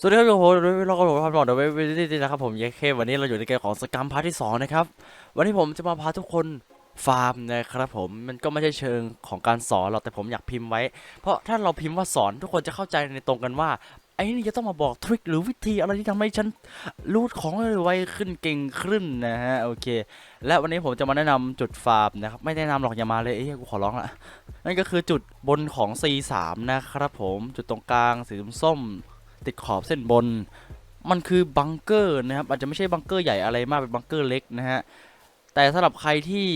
สวัสดีครับอยู่กับผมเราก็ผมทำต่อเดอะเว็บวิดีนะครับผมเยเควันนี้เราอยู่ในเกมของสกรรมพาร์ทที่สองนะครับวันนี้ผมจะมาพาทุกคนฟาร์มนะครับผมมันก็ไม่ใช่เชิงของการสอนหรอกแต่ผมอยากพิมพ์ไว้ เพราะถ้าเราพิมพ์ว่าสอนทุกคนจะเข้าใจในตรงกันว่าไอ้นี่จะต้องมาบอกทริคหรือวิธีอะไรที่ทำให้ฉันรูดของไวขึ้นเก่งขึ้นนะฮะโอเค และวันนี้ผมจะมาแนะนำจุดฟาร์มนะครับไม่แนะนำหรอกอย่ามาเลยเอ้ยกูขอร้องละนั่นก็คือจุดบนของ C3 นะครับผมจุดตรงกลางสีส้ม ติดขอบเส้นบน มันคือบังเกอร์นะครับอาจจะไม่ใช่บังเกอร์ใหญ่อะไรมากเป็นบังเกอร์เล็กนะฮะแต่สำหรับใครที่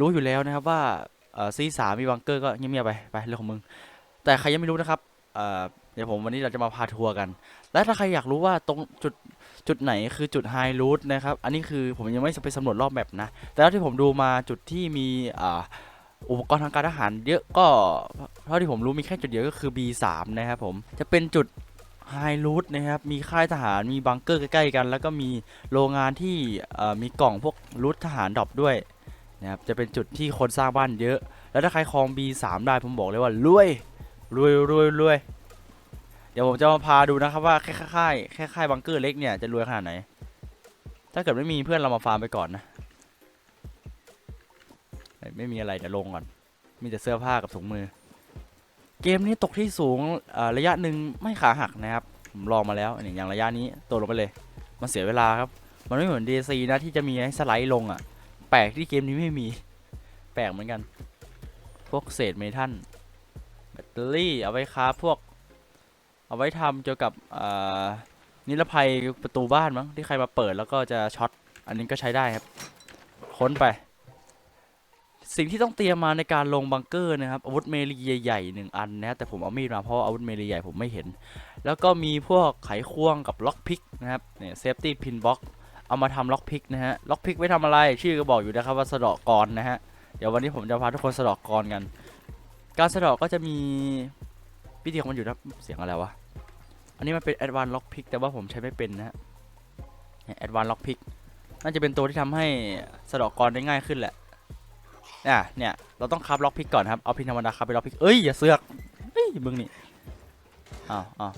รู้อยู่แล้วนะครับว่าซีสามีบังเกอร์ก็เงียบๆไปไปเรื่องของมึง แต่ใครยังไม่รู้นะครับเดี๋ยวผมวันนี้เราจะมาพาทัวร์กัน และถ้าใครอยากรู้ว่าตรงจุดจุดไหนคือจุดไฮรูทนะครับ อันนี้คือผมยังไม่ไปสำรวจรอบแบบนะ แต่เท่าที่ผมดูมาจุดที่มีอุปกรณ์ทางการทหารเยอะก็เท่าที่ผมรู้มีแค่จุดเดียวก็คือ B3 นะครับผม จะเป็นจุด ไฮรูทนะครับ มีค่ายทหาร มีบังเกอร์ใกล้ๆกัน แล้วก็มีโรงงานที่มีกล่องพวกรูททหารดรอปด้วยนะครับ จะเป็นจุดที่คนสร้างบ้านเยอะ แล้วถ้าใครครอง B3 ได้ผมบอกเลยว่ารวย รวยรวยรวย เดี๋ยวผมจะมาพาดูนะครับว่าแค่ค่ายแค่ค่ายบังเกอร์เล็กเนี่ยจะรวยขนาดไหน ถ้าเกิดไม่มีเพื่อนเรามาฟาร์มไปก่อนนะ ไม่มีอะไรเดี๋ยวลงก่อน มีแต่เสื้อผ้ากับถุงมือ เกมนี้ตกที่สูงระยะหนึ่งไม่ขาหักนะครับ ผมลองมาแล้วนี่อย่างระยะนี้ตกลงไปเลย มันเสียเวลาครับ มันไม่เหมือน DC นะที่จะมีให้สไลด์ลงอะ่ะ แปลกที่เกมนี้ไม่มี แปลกเหมือนกัน พวกเศษเมทัลแบตเตอรี่เอาไว้ค้าพวก เอาไว้ทำเกี่ยวกับนิรภัยประตูบ้านมั้งที่ใครมาเปิดแล้วก็จะช็อต อันนี้ก็ใช้ได้ครับ ค้นไป สิ่งที่ต้องเตรียมมาในการลงบังเกอร์นะครับอาวุธเมลีใหญ่ๆหนึ่งอันนะแต่ผมเอามีดมาเพราะอาวุธเมลีใหญ่ผมไม่เห็น แล้วก็มีพวกไขควงกับล็อกพิกนะครับเนี่ยเซฟตี้พินบ็อกเอามาทำล็อกพิกนะฮะล็อกพิกไว้ทำอะไรชื่อก็บอกอยู่นะครับว่าสะดาะกรนะฮะเดี๋ยววันนี้ผมจะพาทุกคนสะดาะกรกัน การสะดาะก็จะมีวิธีของมันอยู่นะเสียงอะไรวะอันนี้มันเป็น Advanced Lock Pick แต่ว่าผมใช้ไม่เป็นนะฮะเนี่ย Advanced Lock Pick น่าจะเป็นตัวที่ทำให้สะดาะกรได้ง่ายขึ้นแหละ อะเนี่ยเราต้องคับล็อกพิกก่อนครับเอาพินธรรมดาคับไปล็อกพิกเอ้ยอย่าเสือกเฮ้ยมึงนี่อ้าวอ้าว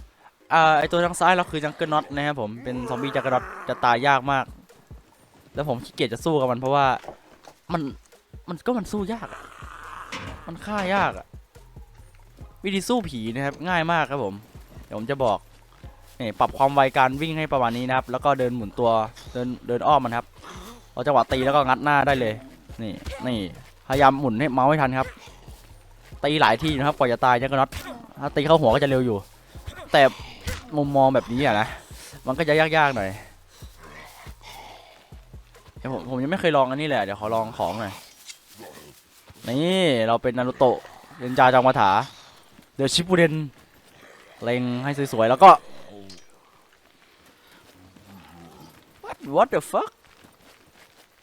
อ่าไอตัวทางซ้ายเราคือจังเกิลน็อตนะครับผมเป็นซอมบี้จังเกิลน็อตจะตายยากมาก แล้วผมขี้เกียจจะสู้กับมันเพราะว่ามันมันก็มันสู้ยาก มันฆ่ายากอะวิธีสู้ผีนะครับง่ายมากครับผม เดี๋ยวผมจะบอกนี่ปรับความไวการวิ่งให้ประมาณนี้นะครับ แล้วก็เดินหมุนตัวเดินเดินอ้อมมันครับเอาจังหวะตีแล้วก็งัดหน้าได้เลย นี่นี่ พยายามหมุนให้เมาส์ให้ทันครับ ตีหลายทีนะครับกว่าจะตายจังก็น็อตถ้าตีเข้าหัวก็จะเร็วอยู่ แต่มุมมองแบบนี้อะนะ มันก็จะยากๆหน่อยเดี๋ยวผมผมยังไม่เคยลองอันนี้เลยอะเดี๋ยวขอลองของหน่อย นี่เราเป็นนารุโตะเรนจาจังมาถา เดอะชิปูเดนเล็งให้สวยๆแล้วก็ what what the fuck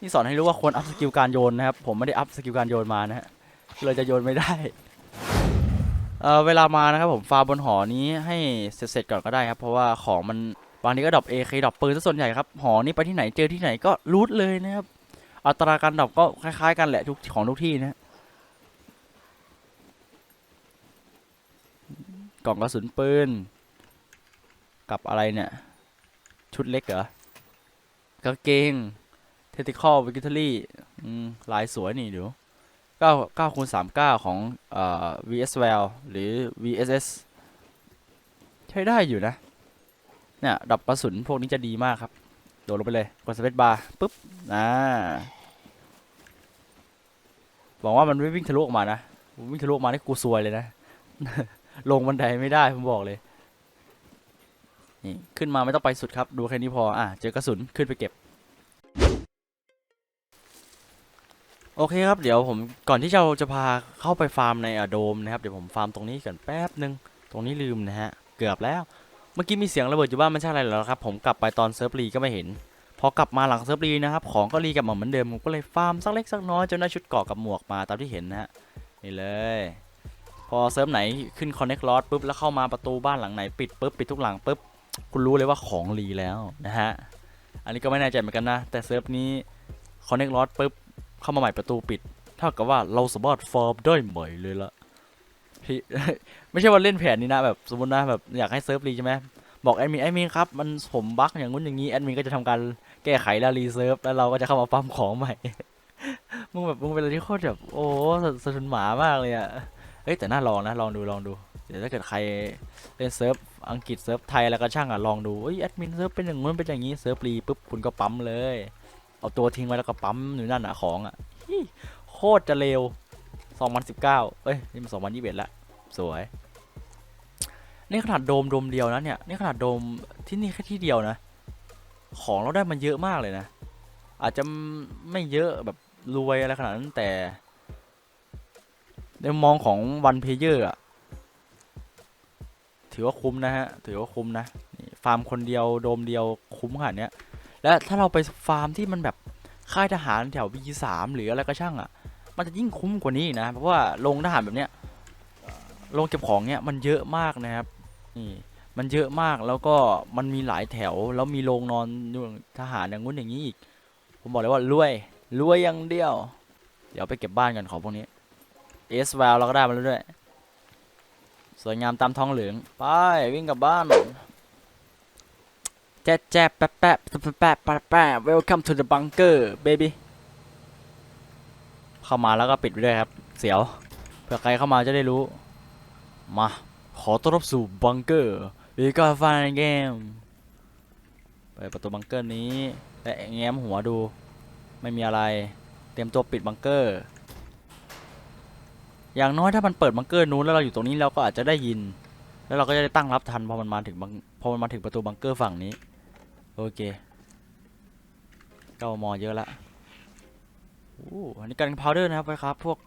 นี่สอนให้รู้ว่าควรอัพสกิลการโยนนะครับ ผมไม่ได้อัพสกิลการโยนมานะฮะเลยจะโยนไม่ได้เออเวลามานะครับผมฟาร์บนหอนี้ให้เสร็จๆก่อนก็ได้ครับ เพราะว่าของมันบางทีก็ดรอปเอเคดรอปปืนซะส่วนใหญ่ครับหอนี้ไปที่ไหนเจอที่ไหนก็รูทเลยนะครับอัตราการดรอปก็คล้ายๆ กันแหละทุกของทุกที่นะฮะกล่องกระสุนปืนกับอะไรเนี่ย ชุดเล็กเหรอกางเกง เทติคอลวิกิทอรี่ลายสวยนี่เดี๋ยว9 9คูณ39 ของเอ่อ VS w e l หรือ VSS ใช้ได้อยู่นะ เนี่ย ดับกระสุนพวกนี้จะดีมากครับ โดดลงไปเลย กดสเปซบาร์ปุ๊บอ่าหวังว่ามันไม่วิ่งทะลุออกมานะ วิ่งทะลุออกมานี่กูซวยเลยนะ ลงบันไดไม่ได้ ผมบอกเลย นี่ ขึ้นมาไม่ต้องไปสุดครับ ดูแค่นี้พอ อะ เจอกระสุน ขึ้นไปเก็บ โอเคครับ เดี๋ยวผมก่อนที่เราจะพาเข้าไปฟาร์มในอะโดมนะครับ เดี๋ยวผมฟาร์มตรงนี้ก่อนแป๊บนึง ตรงนี้ลืมนะฮะ เกือบแล้ว เมื่อกี้มีเสียงระเบิดอยู่บ้านไม่ใช่อะไรหรอครับ ผมกลับไปตอนเซิร์ฟรีก็ไม่เห็น พอกลับมาหลังเซิร์ฟรีนะครับ ของก็รีกลับมาเหมือนเดิม ผมก็เลยฟาร์มสักเล็กสักน้อยจนได้ชุดเกราะกับหมวกมาตามที่เห็นนะฮะ นี่เลย พอเซิร์ฟไหนขึ้น Connect Lost ปุ๊บแล้วเข้ามาประตูบ้านหลังไหนปิดปุ๊บปิดทุกหลังปุ๊บ คุณรู้เลยว่าของรีแล้วนะฮะ อันนี้ก็ไม่แน่ใจเหมือนกันนะ แต่เซิร์ฟนี้ Connect Lost ปุ๊บ เข้ามาใหม่ประตูปิด เท่ากับว่าเราสามารถฟาร์มได้ใหม่เลยละพี่ไม่ใช่ว่าเล่นแผนนี้นะแบบสมมตินะแบบอยากให้เซิร์ฟรีใช่ไหมบอกแอดมินแอดมินครับมันผมบั๊กอย่างงู้นอย่างนี้แอดมินก็จะทำการแก้ไขแล้วรีเซิร์ฟแล้วเราก็จะเข้ามาปั๊มของใหม่ มึงแบบมึงเป็นอะไรที่โคตรแบบโอ้สะสะทุนหมามากเลยอะเอ้ยแต่น่าลองนะลองดูลองดูเดี๋ยวถ้าเกิดใครเล่นเซิร์ฟอังกฤษเซิร์ฟไทยแล้วก็ช่างอะลองดูเอ้ยแอดมินเซิร์ฟเป็นอย่างงู้นเป็นอย่างนี้เซิร์ฟรีปุ๊บคุณก็ปั๊มเลย เอาตัวทิ้งไว้แล้วก็ปั๊มอยู่นั่นอะของอะโคตรจะเร็ว 2019 เอ้ย นี่มัน2021ละสวย นี่ขนาดโดมโดมเดียวนะเนี่ย นี่ขนาดโดมที่นี่แค่ที่เดียวนะ ของเราได้มันเยอะมากเลยนะ อาจจะไม่เยอะแบบรวยอะไรขนาดนั้นแต่ในมุมมองของวันเพเยอร์อะถือว่าคุ้มนะฮะ ถือว่าคุ้มนะ ฟาร์มคนเดียวโดมเดียวคุ้มขนาดเนี้ย และถ้าเราไปฟาร์มที่มันแบบค่ายทหารแถว B3 หรืออะไรก็ช่างอะ่ะ มันจะยิ่งคุ้มกว่านี้นะ เพราะว่าโรงทหารแบบเนี้ยโรงเก็บของเนี้ยมันเยอะมากนะครับ นี่มันเยอะมากแล้วก็มันมีหลายแถว แล้วมีโรงนอนทหารอย่างงู้นอย่างนี้อีก ผมบอกเลยว่ารวยรวยอย่างเดียว เดี๋ยวไปเก็บบ้านกันของพวกนี้เอสแวลเราก็ได้มาแล้วด้วย สวยงามตามท้องเหลือง ไปวิ่งกลับบ้าน จ๊ะแจ๊ะแป๊ะแป๊ะแป๊ะแป๊ะแป๊ะแป๊ะ welcome to the bunker baby เข้ามาแล้วก็ปิดไปด้วยครับ เสียว เผื่อใครเข้ามาจะได้รู้ มา ขอต้อนรับสู่บังเกอร์วีก็ฟันเกมเปิดประตูบังเกอร์นี้และแง้มหัวดู ไม่มีอะไร เตรียมตัวปิดบังเกอร์ อย่างน้อยถ้ามันเปิดบังเกอร์นู้นแล้วเราอยู่ตรงนี้เราก็อาจจะได้ยิน แล้วเราก็จะได้ตั้งรับทันพอมันมาถึงพอมันมาถึงประตูบังเกอร์ฝั่งนี้ โอเคเก้ามอเยอะละอู้อันนี้กันพาวเดอร์นะครับไว้ครับ พวก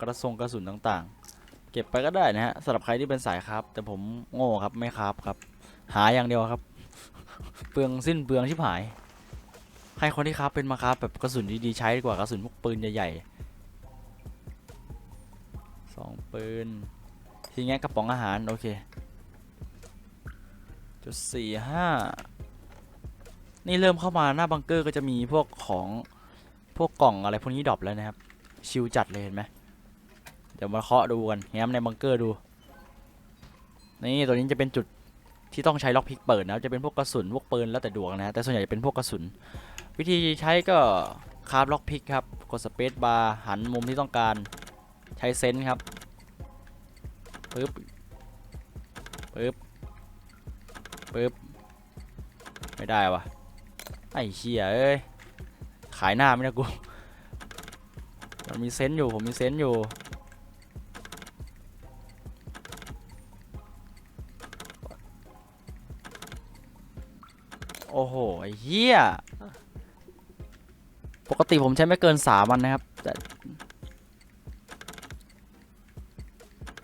กระสงกระสุนต่างๆ เก็บไปก็ได้นะฮะสำหรับใครที่เป็นสายครับ แต่ผมโง่ครับไม่ครับครับ หาอย่างเดียวครับ เปลืองสิ้นเปลืองชิบหาย ให้คนที่ครับเป็นมาครับแบบกระสุนดีๆใช้ดีกว่ากระสุนพวกปืนใหญ่ๆสองปืนทีเงี้กระป๋องอาหาร โอเคจุดสี่ห้า นี่เริ่มเข้ามาหน้าบังเกอร์ก็จะมีพวกของพวกกล่องอะไรพวกนี้ดรอปแล้วนะครับ ชิวจัดเลยเห็นไหมเดี๋ยวมาเคาะดูกันแง้มในบังเกอร์ดู นี่ตัวนี้จะเป็นจุดที่ต้องใช้ล็อกพิกเปิดนะจะเป็นพวกกระสุนพวกปืนแล้วแต่ดวงนะแต่ส่วนใหญ่จะเป็นพวกกระสุน วิธีใช้ก็คาบล็อกพิกครับกดสเปซบาร์หันมุมที่ต้องการใช้เซนส์ครับปึ๊บปึ๊บปึ๊บไม่ได้วะ ไอ้เชี่ยเอ้ย ขายหน้าไม่ได้กู มันมีเซนส์อยู่ ผมมีเซนส์อยู่ โอ้โห ไอ้เหี้ย ปกติผมใช้ไม่เกินสามวันนะครับ แต่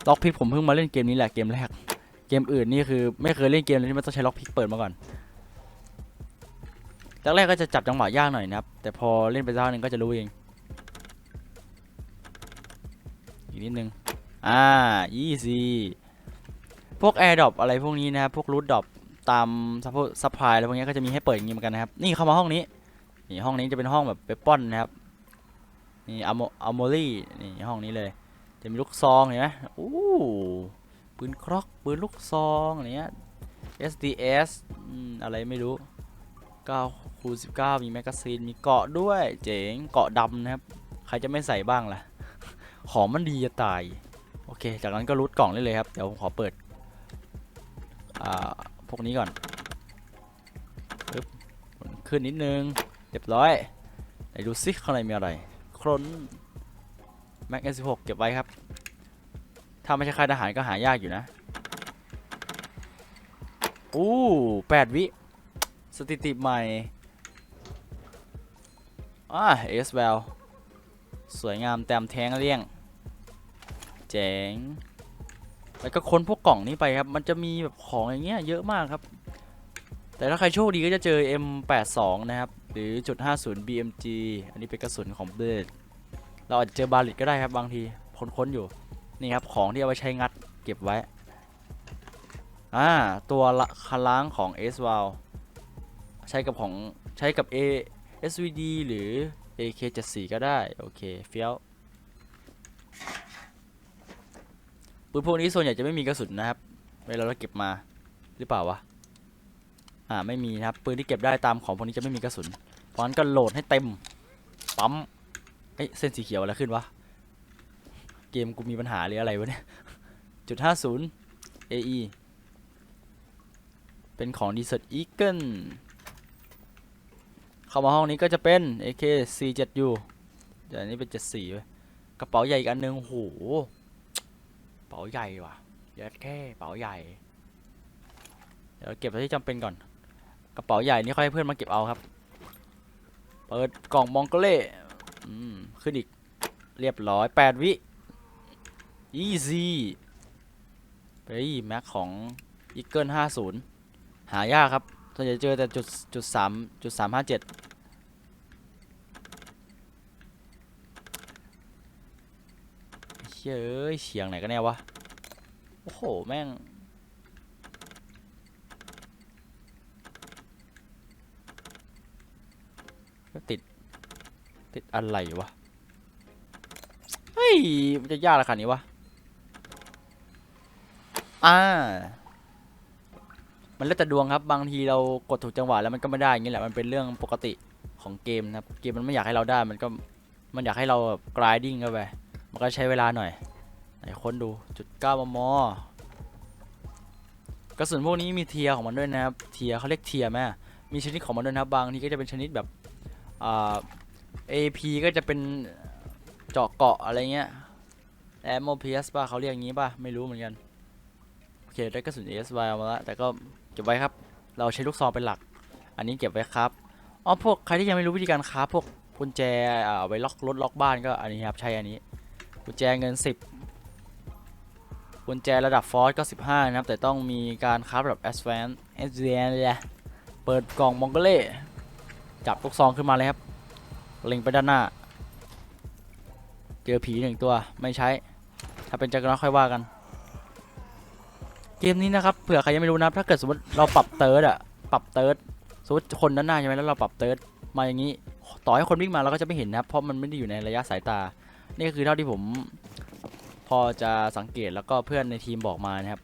ล็อกพิกผมเพิ่งมาเล่นเกมนี้แหละเกมแรก เกมอื่นนี่คือไม่เคยเล่นเกมเลยที่มันต้องใช้ล็อกพิกเปิดมาก่อน แรกๆก็จะจับจังหวะยากหน่อยนะครับ แต่พอเล่นไปสักพักหนึ่งก็จะรู้เอง อีกนิดนึง อ่า easy พวก air drop อะไรพวกนี้นะครับพวก root drop ตามซัพพลายอะไรพวกนี้ก็จะมีให้เปิดอย่างนี้เหมือนกันนะครับ นี่เข้ามาห้องนี้ นี่ห้องนี้จะเป็นห้องแบบเปปอนนะครับ นี่อโมอโมลี่ นี่ห้องนี้เลย จะมีลูกซองเห็นไหมอู้ปืนครอกปืนลูกซองอะไรเงี้ย SDS อืมอะไรไม่รู้ 9 คูณ19 มีแมกกาซีน มีเกาะด้วย เจ๋ง เกาะดำนะครับ ใครจะไม่ใส่บ้างล่ะ ของมันดีจะตาย โอเค จากนั้นก็รูดกล่องได้เลยครับ เดี๋ยวผมขอเปิด อ่า พวกนี้ก่อนปึ๊บขึ้นนิดนึง เรียบร้อยไหนดูซิข้างในมีอะไร ครนแม็ก S16 เก็บไว้ครับ ถ้าไม่ใช่ค่ายทหารก็หายากอยู่นะ อู้แปดวิ สถิติใหม่ อ่าเอสเวลสวยงามแต้มแทงเลี่ยงเจ๋งแล้วก็ค้นพวกกล่องนี้ไปครับ มันจะมีแบบของอย่างเงี้ยเยอะมากครับ แต่ถ้าใครโชคดีก็จะเจอ M82 นะครับ หรือจุด50 BMG อันนี้เป็นกระสุนของเบลดเราอาจจะเจอบาลิตก็ได้ครับบางทีค้นๆอยู่ นี่ครับของที่เอาไว้ใช้งัดเก็บไว้ อ่า ตัวละคันล้างของ S v a l ใช้กับของใช้กับ A SVD หรือ AK74 ก็ได้ โอเค เฟี้ยวปืนพวกนี้ส่วนใหญ่จะไม่มีกระสุนนะครับ เวลาเราเก็บมาหรือเปล่าวะ อ่าไม่มีนะครับ ปืนที่เก็บได้ตามของพวกนี้จะไม่มีกระสุน เพราะนั้นก็โหลดให้เต็ม ปั๊มเอ้ยเส้นสีเขียวอะไรขึ้นวะ เกมกูมีปัญหาหรืออะไรวะเนี่ยจุดห้าศูนย์ AE เป็นของ Desert Eagle เข้ามาห้องนี้ก็จะเป็น AK 47U เดี๋ยวอันนี้เป็น 74เว้กระเป๋าใหญ่อีกอันหนึงโหกระเป๋าใหญ่ว่ะเยัดแค่กระเป๋าใหญ่ เดี๋ยวเก็บไว้ที่จำเป็นก่อน กระเป๋าใหญ่นี่ค่อยให้เพื่อนมาเก็บเอาครับ เปิดกล่องมองโกเล่อืมขึ้นอีก เรียบร้อย 8 วิ easy ไปแม็กของ Eagle 50 หายากครับ ส่วนใหญ่เจอแต่จุดจุดสามจุดสามห้าเจ็ดเฮ้ยเอ้ยเฉียงไหนกันแน่วะ โอ้โห แม่ง ติด ติดอะไรวะ เฮ้ย มันจะยากอะไรขนาดนี้วะ อ่า มันแล้วแต่ดวงครับบางทีเรากดถูกจังหวะแล้วมันก็ไม่ได้อย่างนี้แหละมันเป็นเรื่องปกติของเกมนะครับเกมมันไม่อยากให้เราได้มันก็มันอยากให้เราแบบ grinding เข้าไปมันก็ใช้เวลาหน่อยไหนค้นดูจุดเก้ามมกระสุนพวกนี้มีเทียของมันด้วยนะครับเทียเขาเรียกเทียร์ไหมมีชนิดของมันด้วยนะครับบางทีก็จะเป็นชนิดแบบอ่า AP ก็จะเป็นเจาะเกาะอะไรเงี้ย ammo PS ป่ะเขาเรียกอย่างงี้ป่ะไม่รู้เหมือนกันโอเคได้กระสุน ASY มาแล้วแต่ก็ ก็บไว้ครับ เราใช้ลูกซองเป็นหลัก อันนี้เก็บไว้ครับอ๋อพวกใครที่ยังไม่รู้วิธีการค้าพวกกุญแจอ่าเอาไว้ล็อกรถล็อกบ้านก็อันนี้ครับใช้อันนี้กุญแจเงิน 10กุญแจระดับฟอร์สก็15นะครับ แต่ต้องมีการค้าระดับ Advanced Advanced เลยเปิดกล่องมองโกเล่จับลูกซองขึ้นมาเลยครับเล็งไปด้านหน้า เจอผีหนึ่งตัวไม่ใช้ ถ้าเป็นจักรนค่อยว่ากัน เกมนี้นะครับเผื่อใครยังไม่รู้นะถ้าเกิดสมมติเราปรับเติร์ดอะปรับเติร์ดสมมติคนด้านหน้าใช่ไหมแล้วเราปรับเติร์ดมาอย่างนี้ ต่อให้คนวิ่งมาเราก็จะไม่เห็นนะเพราะมันไม่ได้อยู่ในระยะสายตา นี่คือเท่าที่ผม พอจะสังเกตแล้วก็เพื่อนในทีมบอกมานะครับ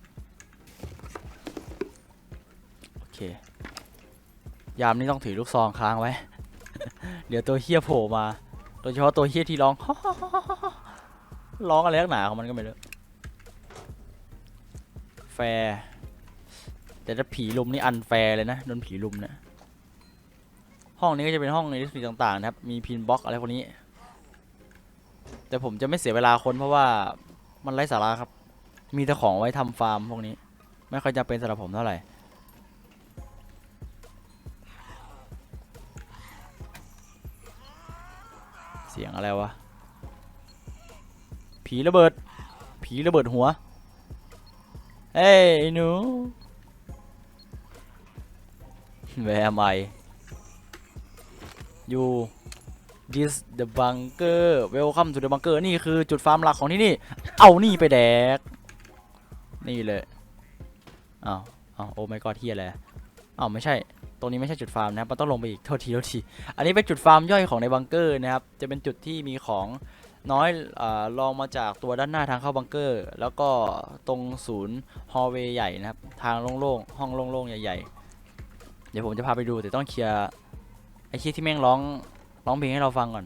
โอเค ยามนี้ต้องถือลูกซองค้างไว้ เดี๋ยวตัวเฮียโผล่มาโดยเฉพาะตัวเฮียที่ร้องร้องอะไรนักหนาของมันก็ไม่รู้ แฟร์แต่ถ้าผีลุมนี่อันแฟร์เลยนะโดนผีลุมเนะห้องนี้ก็จะเป็นห้องในดิสตรีต่างๆนะครับ มีพินบ็อกอะไรพวกนี้ แต่ผมจะไม่เสียเวลาค้นเพราะว่ามันไร้สาระครับ มีแต่ของไว้ทำฟาร์มพวกนี้ ไม่ค่อยจะเป็นสำหรับผมเท่าไหร่ เสียงอะไรวะ ผีระเบิด ผีระเบิดหัว เฮ้ยไอ้หนู Where am I you this the bunker welcome to the bunker นี่คือจุดฟาร์มหลักของที่นี่ เอานี่ไปแดก นี่เลยอ้าวอ้าวโอ้ไม่กอดที่อะไรอ้าวไม่ใช่ ตรงนี้ไม่ใช่จุดฟาร์มนะครับมันต้องลงไปอีก โทษที โทษที อันนี้เป็นจุดฟาร์มย่อยของในบังเกอร์นะครับ จะเป็นจุดที่มีของ น้อยอลองมาจากตัวด้านหน้าทางเข้าบังเกอร์ แล้วก็ตรงศูนย์ฮอลเวย์ใหญ่นะครับ ทางโล่งๆห้องโล่งๆใหญ่ๆ เดี๋ยวผมจะพาไปดูแต่ต้องเคลียร์ไอ้คิดที่แม่งร้องร้องเพลงให้เราฟังก่อน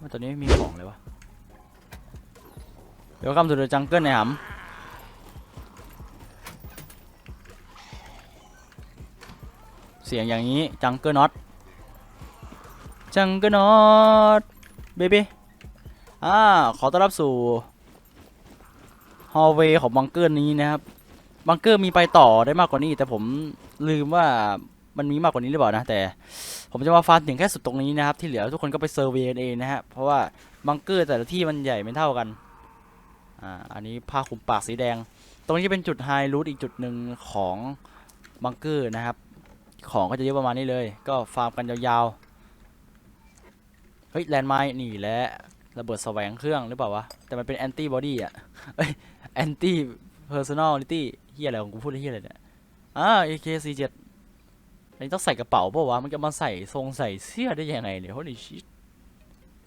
ว่าตอนนี้ไม่มีของเลยวะเดี๋ยวกำสุดจังเกิลในหำเสียงอย่างนี้จังเกิลน็อตจังเกิลน็อตเบบี้ อ่าขอต้อนรับสู่ฮอลเวย์ของบังเกอร์นี้นะครับบังเกอร์มีไปต่อได้มากกว่านี้ แต่ผมลืมว่ามันมีมากกว่านี้หรือเปล่านะ แต่ ผมจะมาฟาร์มถึงแค่สุดตรงนี้นะครับ ที่เหลือทุกคนก็ไปเซอร์เวย์กันเองนะฮะเพราะว่าบังเกอร์แต่ละที่มันใหญ่ไม่เท่ากันอ่าอันนี้ผ้าคลุมปากสีแดง ตรงนี้เป็นจุดไฮรูทอีกจุดหนึ่งของบังเกอร์นะครับ ของก็จะเยอะประมาณนี้เลย ก็ฟาร์มกันยาวๆเฮ้ยแลนด์ไมน์นี่แหละ ระเบิดแสวงเครื่องหรือเปล่าวะ แต่มันเป็นแอนตี้บอดี้อะเอ้ยแอนตี้เพอร์ซันอลิตี้เฮียอะไรของกูพูดเฮียอะไรเนี่ยอ่า AK47 อันนี้ต้องใส่กระเป๋าเปล่าวะ มันจะมาใส่ทรงใส่เสื้อได้ยังไงเนี่ยโหนี่ชิ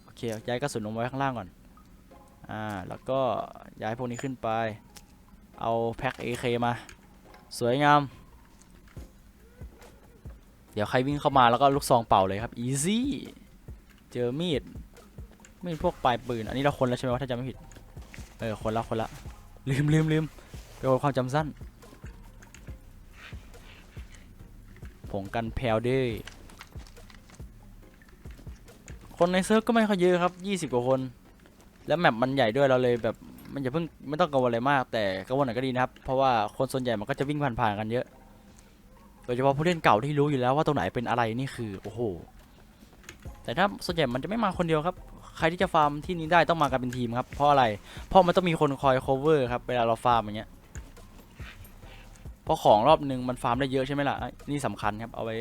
โอเคย้ายกระสุนลงไว้ข้างล่างก่อน อ่า แล้วก็ย้ายพวกนี้ขึ้นไป เอาแพ็ค AK มา สวยงาม เดี๋ยวใครวิ่งเข้ามาแล้วก็ลูกซองเป่าเลยครับ easy เจอมีด มีพวกปลายปืน อันนี้เราคนแล้วใช่ไหมว่าถ้าจำไม่ผิด เออคนละคนละลืมลืมลืมเป็นคนความจำสั้น ผงกันแพลวด้วยคนในเซิร์ฟก็ไม่ค่อยเยอะครับ 20 กว่าคน แล้วแมปมันใหญ่ด้วยเราเลยแบบมันอย่าเพิ่งไม่ต้องกังวลอะไรมาก แต่กังวลหน่อยก็ดีนะครับ เพราะว่าคนส่วนใหญ่มันก็จะวิ่งผ่านๆกันเยอะ โดยเฉพาะผู้เล่นเก่าที่รู้อยู่แล้วว่าตรงไหนเป็นอะไรนี่คือโอ้โห แต่ถ้าส่วนใหญ่มันจะไม่มาคนเดียวครับ ใครที่จะฟาร์มที่นี้ได้ต้องมากันเป็นทีมครับเพราะอะไรเพราะมันต้องมีคนคอย cover ครับเวลาเราฟาร์มอย่างเงี้ยเพราะของรอบหนึ่งมันฟาร์มได้เยอะใช่ไหมล่ะนี่สำคัญครับเอาไว้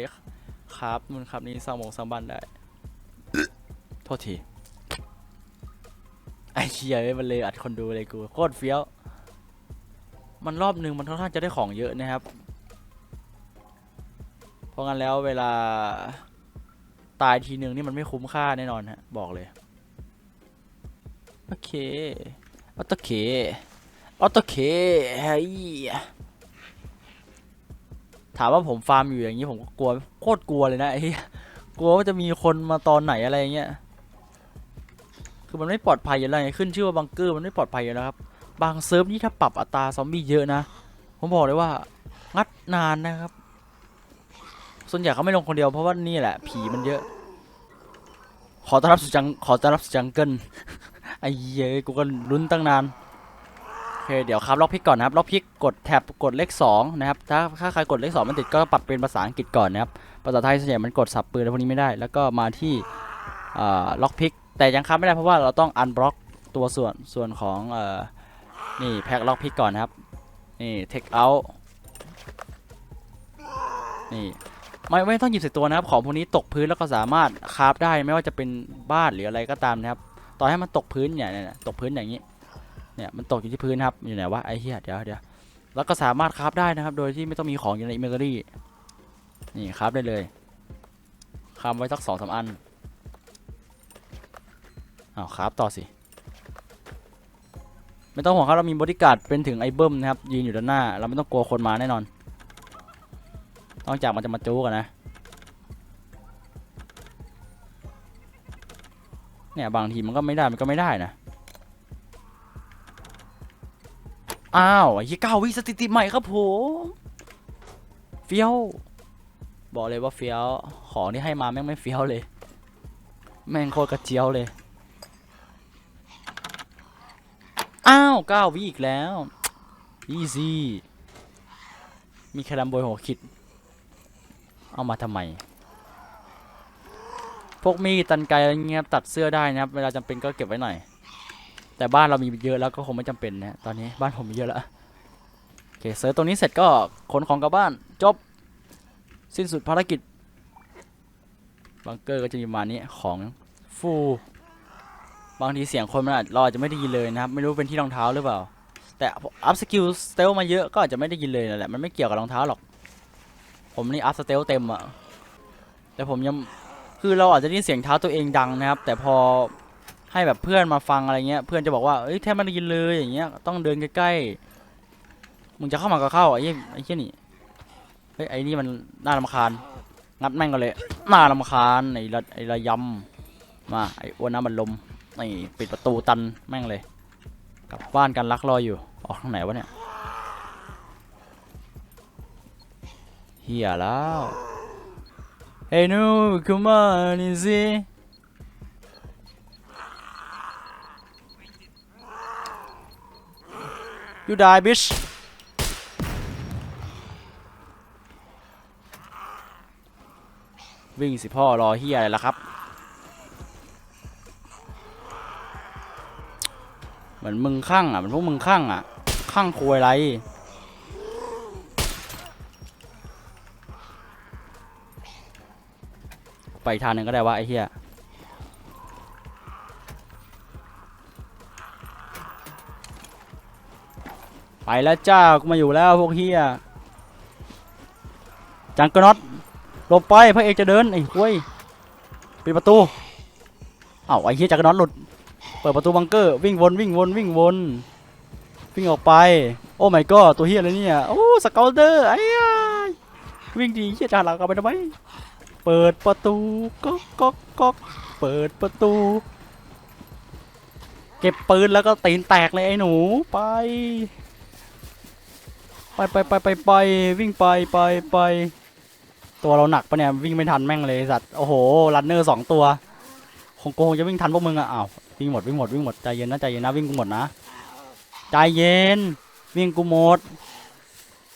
ครับนู่นครับนี่สร้างหมงสร้างบ้านได้โทษทีไอ้เชียเอ้ยมันเลยอัดคนดูเลยกูโคตรเฟี้ยว มันรอบหนึ่งมันค่อนข้างจะได้ของเยอะนะครับ เพราะงั้นแล้วเวลาตายทีหนึ่งนี่มันไม่คุ้มค่าแน่นอนฮะบอกเลย โอเคออโตเคออโตเคเฮ้ยถามว่าผมฟาร์มอยู่อย่างนี้ผมก็กลัวโคตรกลัวเลยนะไอ้เียกลัวว่าจะมีคนมาตอนไหนอะไรเงี้ยคือมันไม่ปลอดภัยอยู่แล้วไงขึ้นชื่อว่าบังเกอร์มันไม่ปลอดภัยอยู่แล้วครับบางเซิร์ฟนี่ถ้าปรับอัตราซอมบี้เยอะนะผมบอกเลยว่า งัดนานนะครับ ส่วนใหญ่เขาไม่ลงคนเดียวเพราะว่านี่แหละ ผีมันเยอะ ขอต้อนรับสู่จังขอต้อนรับสู่จังเกิล อ้เย้ยกูก็ลุ้นตั้งนานโอเคเดี๋ยวครับล็อกพิกก่อนนะครับล็อกพิกกดแท็บกดเลข2นะครับถ้าถ้าใครกดเลข2มันติดก็ปรับเป็นภาษาอังกฤษก่อนนะครับภาษาไทยส่วนใหญ่มันกดสับปืนอะไรพวกนี้ไม่ได้ แล้วก็มาที่ล็อกพิกแต่ยังค้าไม่ได้เพราะว่าเราต้องอันบล็อกตัวส่วนส่วนของอนี่แพ็คล็อกพิกก่อนนะครับนี่เทคเอาท์นี่ไม่ไม่ต้องหยิบใส่ตัวนะครับของพวกนี้ตกพื้นแล้วก็สามารถคาฟได้ไม่ว่าจะเป็นบ้านหรืออะไรก็ตามนะครับ ต่อให้มันตกพื้นเนี่ยเนี่ยตกพื้นอย่างนี้ เนี่ยมันตกอยู่ที่พื้นครับอยู่ไหนวะไอ้เหี้ยเดี๋ยวเดี๋ยวแล้วก็สามารถคราฟได้นะครับ โดยที่ไม่ต้องมีของอยู่ในอิมเมอรี่นี่คราฟได้เลยคราฟไว้สักสองสามอันอ้าวคราฟต่อสิไม่ต้องห่วงครับเรามีบริการเป็นถึงไอเบิ้มนะครับยืนอยู่ด้านหน้า เราไม่ต้องกลัวคนมาแน่นอนนอกจากมันจะมาจู้กันนะ เนี่ยบางทีมันก็ไม่ได้มันก็ไม่ได้นะ อ้าวไอ้ยี่เก้าวิสถิติใหม่ครับผมเฟี้ยว บอกเลยว่าเฟี้ยว ของที่ให้มาแม่งไม่เฟี้ยวเลย แม่งโคตรกระเจียวเลย อ้าวเก้าวิอีกแล้วอีซี่มีแครัมโบยหัวคิด เอามาทำไม พวกมีดตันไกอะไรเงี้ยตัดเสื้อได้นะครับเวลาจำเป็นก็เก็บไว้หน่อย แต่บ้านเรามีเยอะแล้วก็คงไม่จำเป็นนะตอนนี้บ้านผมมีเยอะแล้วโอเคเซิร์ฟตรงนี้เสร็จก็ขนของกลับบ้านจบสิ้นสุดภารกิจบังเกอร์ก็จะมีประมาณนี้ของฟูบางทีเสียงคนมันอาจเราอาจจะไม่ได้ยินเลยนะครับ ไม่รู้เป็นที่รองเท้าหรือเปล่า แต่อัพสกิลสเตลมาเยอะก็อาจจะไม่ได้ยินเลยนั่นแหละมันไม่เกี่ยวกับรองเท้าหรอก ผมนี่อัพสเตลเต็มอะแต่ผมยัง คือเราอาจจะได้ยินเสียงเท้าตัวเองดังนะครับ แต่พอให้แบบเพื่อนมาฟังอะไรเงี้ย เพื่อนจะบอกว่าเอ้ยแทบไม่ได้ยินเลยอย่างเงี้ยต้องเดินใกล้ๆมึงจะเข้ามาก็เข้าไอ้เหี้ยไอ้เหี้ยนี่เฮ้ยไอ้นี่มันน่ารำคาญงัดแม่งกันเลยน่ารำคาญไอ้ระไอ้ระยำมาไอ้อ้วนน้ำมันลมนี่ปิดประตูตันแม่งเลยกลับบ้านกันรักรออยู่ออกทางไหนวะเนี่ยเฮียแล้ว Hey no come on easy You die bitch วิ่งสิพ่อรอเฮียอะไรล่ะครับ เหมือนมึงข้างอะเหมันพวกมึงข้างอะ ข้างควยไร ไปทางหนึ่งก็ได้วะไอ้เหี้ยไปแล้วจ้ากูมาอยู่แล้วพวกเฮียจังกรน็อตหลบไปพระเอกจะเดินไอ้ห้วยปิดประตูเอ้าไอ้เฮียจังกรน็อตหลุดเปิดประตูบังเกอร์วิ่งวนวิ่งวนวิ่งวนวิ่งออกไป โอ้ my god ตัวเฮียอะไรเนี่ยโอ้สเกลเดอร์ไอ้ยวิ่งดีเฮียจ่าหลังกลับไปทำไม เปิดประตูก๊อกก๊อกก๊อกเปิดประตู เก็บปืนแล้วก็ตีนแตกเลยไอ้หนูไป ไปไปไปไปไปวิ่งไปไปไปตัวเราหนักปะเนี่ยวิ่งไม่ทันแม่งเลยสัตว์โอ้โหรันเนอร์สองตัวคงโกงจะวิ่งทันพวกมึงอะอ้าววิ่งหมดวิ่งหมดวิ่งหมดใจเย็นนะใจเย็นนะวิ่งกูหมดนะใจเย็น วิ่งกูหมด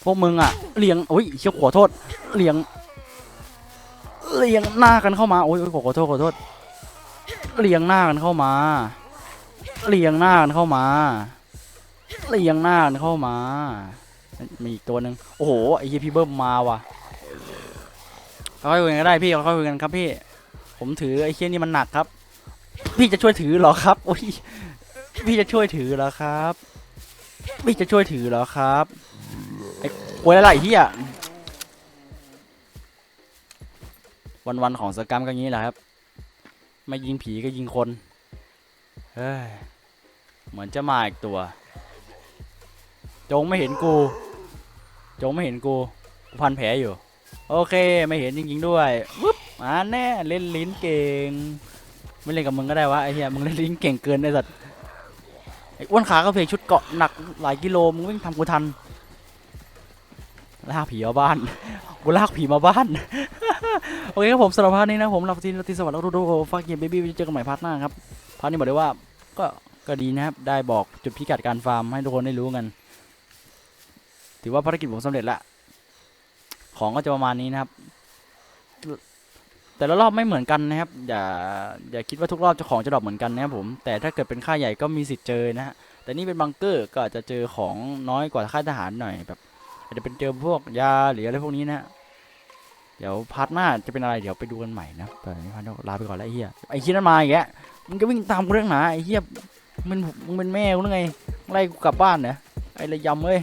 พวกมึงอะเลียงอุ้ยเชี่ยขอโทษเลียง เลียงหน้ากันเข้ามาโอ้ยโอ้ยขอขอโทษขอโทษเลียงหน้ากันเข้ามาเลียงหน้ากันเข้ามาเลียงหน้ากันเข้ามา มีอีกตัวหนึ่งโอ้โหไอ้เหี้ยพี่เบิ้มมาว่ะค่อยคุยกันก็ได้พี่ค่อยคุยกันครับพี่ ผมถือไอ้เชี่ยนี่มันหนักครับ พี่จะช่วยถือหรอครับโอ้ยพี่จะช่วยถือหรอครับ พี่จะช่วยถือหรอครับไอ้ควยอะไรเฮีย วันๆของสกรรมก็งี้แหละครับ ไม่ยิงผีก็ยิงคนเฮ้ยเหมือนจะมาอีกตัว จงไม่เห็นกู จงไม่เห็นกูกูพันแผลอยู่ โอเคไม่เห็นจริงๆด้วยวุ๊บมาแน่เล่นลิ้นเก่ง ไม่เล่นกับมึงก็ได้วะไอ้เหี้ยมึงเล่นลิ้นเก่งเกินไอ้สัตว์ไอ้อ้วนขาก็เพลงชุดเกาะหนักหลายกิโลมึงวิ่งทำกูทันลากผีมาบ้าน กูลากผีมาบ้าน โอเคครับผมสำหรับพาร์ทนี้นะผมลาฟทีนลาติสวัสดิ์แล้วทุกๆฝากเกมเบบี้ไว้เจอกันใหม่พาร์ทหน้าครับพาร์ทนี้บอกเลยว่าก็ก็ดีนะครับได้บอกจุดพิกัดการฟาร์มให้ทุกคนได้รู้กัน ถือว่าภารกิจผมสำเร็จละของก็จะประมาณนี้นะครับ แต่ละรอบไม่เหมือนกันนะครับ อย่าอย่าคิดว่าทุกรอบเจ้าของจะดรอปเหมือนกันนะครับผมแต่ถ้าเกิดเป็นค่ายใหญ่ก็มีสิทธิ์เจอนะฮะแต่นี่เป็นบังเกอร์ก็อาจจะเจอของน้อยกว่าค่ายทหารหน่อยแบบ อาจจะเป็นเจอพวกยาหรืออะไรพวกนี้นะฮะ เดี๋ยวพาร์ทหน้าจะเป็นอะไรเดี๋ยวไปดูกันใหม่นะแต่นี้พาร์ทหน้าลาไปก่อนแล้วไอ้เหี้ยไอ้เหี้ยนั่นมาอีกแล้วมึงก็วิ่งตามกูเรื่องหนาไอ้เหี้ยมึงมึงเป็นแม่กูหรือไงไล่กูกลับบ้านเนี่ยไอ้ระยำเอ้ย